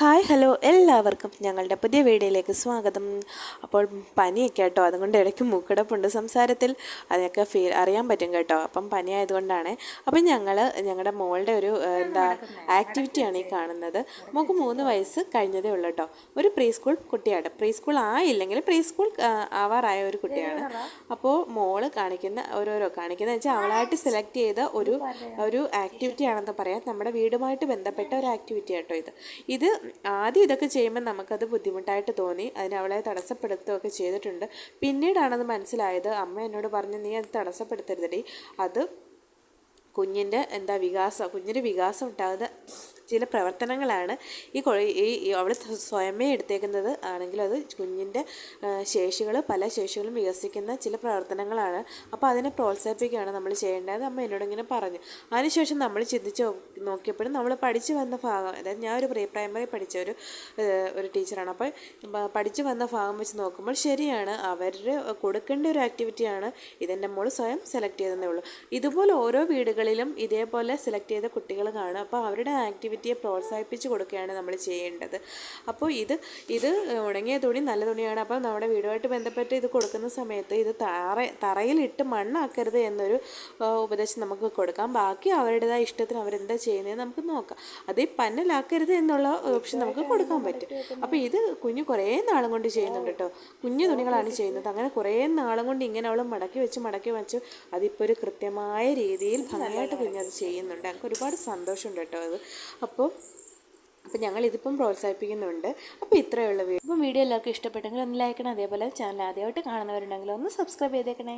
Hi hello എല്ലാവർക്കും ഞങ്ങളുടെ പുതിയ വീഡിയോയിലേക്ക് സ്വാഗതം. അപ്പോൾ പനിയൊക്കെ കേട്ടോ അതുകൊണ്ട് ഇടയ്ക്ക് മൂക്കിടപ്പുണ്ട് സംസാരത്തിൽ. അതൊക്കെ ഫീൽ അറിയാൻ പറ്റും കേട്ടോ. അപ്പം പനിയായതുകൊണ്ടാണ്. അപ്പം ഞങ്ങൾ ഞങ്ങളുടെ മോളുടെ ഒരു എന്താ ആക്ടിവിറ്റിയാണ് ഈ കാണുന്നത്. മോൾക്ക് മൂന്ന് വയസ്സ് കഴിഞ്ഞതേ ഉള്ളൂ കേട്ടോ. ഒരു പ്രീ സ്കൂൾ കുട്ടിയാണ്. പ്രീ സ്കൂൾ ആയില്ലെങ്കിൽ പ്രീ സ്കൂൾ ആവാറായ ഒരു കുട്ടിയാണ്. അപ്പോൾ മോൾ കാണിക്കുന്ന ഓരോരോ കാണിക്കുന്നത് വെച്ചാൽ അവളായിട്ട് സെലക്ട് ചെയ്ത ഒരു ഒരു ആക്ടിവിറ്റി ആണെന്ന് പറയാം. നമ്മുടെ വീടുമായിട്ട് ബന്ധപ്പെട്ട ഒരു ആക്ടിവിറ്റി കേട്ടോ ഇത്. ഇത് ആദ്യം ഇതൊക്കെ ചെയ്യുമ്പോൾ നമുക്കത് ബുദ്ധിമുട്ടായിട്ട് തോന്നി. അതിന് അവളെ തടസ്സപ്പെടുത്തുകയൊക്കെ ചെയ്തിട്ടുണ്ട്. പിന്നീടാണത് മനസ്സിലായത്. അമ്മ എന്നോട് പറഞ്ഞു നീ അത് തടസ്സപ്പെടുത്തരുതടി. അത് കുഞ്ഞിന്റെ എന്താ വികാസം കുഞ്ഞിന്റെ വികാസം ഉണ്ടാകുന്ന ചില പ്രവർത്തനങ്ങളാണ് ഈ ഈ അവൾ സ്വയമേ എടുത്തേക്കുന്നത്. ആണെങ്കിലും അത് കുഞ്ഞിന്റെ ശേഷികൾ പല ശേഷികളും വികസിക്കുന്ന ചില പ്രവർത്തനങ്ങളാണ്. അപ്പോൾ അതിനെ പ്രോത്സാഹിപ്പിക്കുകയാണ് നമ്മൾ ചെയ്യേണ്ടത്. അമ്മ എന്നോട് ഇങ്ങനെ പറഞ്ഞു. അതിനുശേഷം നമ്മൾ ചിന്തിച്ച് നോക്കിയപ്പോഴും നമ്മൾ പഠിച്ചു വന്ന ഭാഗം അതായത് ഞാൻ ഒരു പ്രീ പ്രൈമറി പഠിച്ച ഒരു ഒരു ടീച്ചറാണ്. അപ്പോൾ പഠിച്ചു വന്ന ഭാഗം വെച്ച് നോക്കുമ്പോൾ ശരിയാണ് അവർ കൊടുക്കേണ്ട ഒരു ആക്ടിവിറ്റിയാണ് ഇതെന്റെ മോൾ സ്വയം സെലക്ട് ചെയ്തതേ ഉള്ളൂ. ഇതുപോലെ ഓരോ വീടുകളിലും ഇതേപോലെ സെലക്ട് ചെയ്ത കുട്ടികൾ കാണും. അപ്പോൾ അവരുടെ ആക്ടിവിറ്റിയെ പ്രോത്സാഹിപ്പിച്ച് കൊടുക്കുകയാണ് നമ്മൾ ചെയ്യേണ്ടത്. അപ്പോൾ ഇത് ഇത് ഉണങ്ങിയ തുണി നല്ല തുണിയാണ്. അപ്പോൾ നമ്മുടെ വീടുമായിട്ട് ബന്ധപ്പെട്ട് ഇത് കൊടുക്കുന്ന സമയത്ത് ഇത് തറ തറയിലിട്ട് മണ്ണാക്കരുത് എന്നൊരു ഉപദേശം നമുക്ക് കൊടുക്കാം. ബാക്കി അവരുടേതായ ഇഷ്ടത്തിന് അവരെന്താ ചെയ്യുന്നത് നമുക്ക് നോക്കാം. അത് പന്നലാക്കരുത് എന്നുള്ള ഓപ്ഷൻ നമുക്ക് കൊടുക്കാൻ പറ്റും. അപ്പോൾ ഇത് കുഞ്ഞ് കുറേ നാളും കൊണ്ട് ചെയ്യുന്നുണ്ട് കേട്ടോ. കുഞ്ഞു തുണികളാണ് ചെയ്യുന്നത്. അങ്ങനെ കുറേ നാളും കൊണ്ട് ഇങ്ങനെ അവൾ മടക്കി വെച്ച് മടക്കി വെച്ച് അതിപ്പോൾ ഒരു കൃത്യമായ രീതിയിൽ ഭംഗിയായിട്ട് കുഞ്ഞത് ചെയ്യുന്നുണ്ട്. എനിക്ക് ഒരുപാട് സന്തോഷമുണ്ട് കേട്ടോ അത്. അപ്പോൾ അപ്പോൾ ഞങ്ങളിതിപ്പം പ്രോത്സാഹിപ്പിക്കുന്നുണ്ട്. അപ്പോൾ ഇത്രയേ ഉള്ളൂ വീഡിയോ. അപ്പോൾ വീഡിയോ എല്ലാവർക്കും ഇഷ്ടപ്പെട്ടെങ്കിൽ ഒന്ന് ലൈക്ക് ചെയ്യണം അതേപോലെ ചാനൽ ആദ്യമായിട്ട് കാണുന്നവരുണ്ടെങ്കിൽ ഒന്ന് സബ്സ്ക്രൈബ് ചെയ്തേക്കണേ.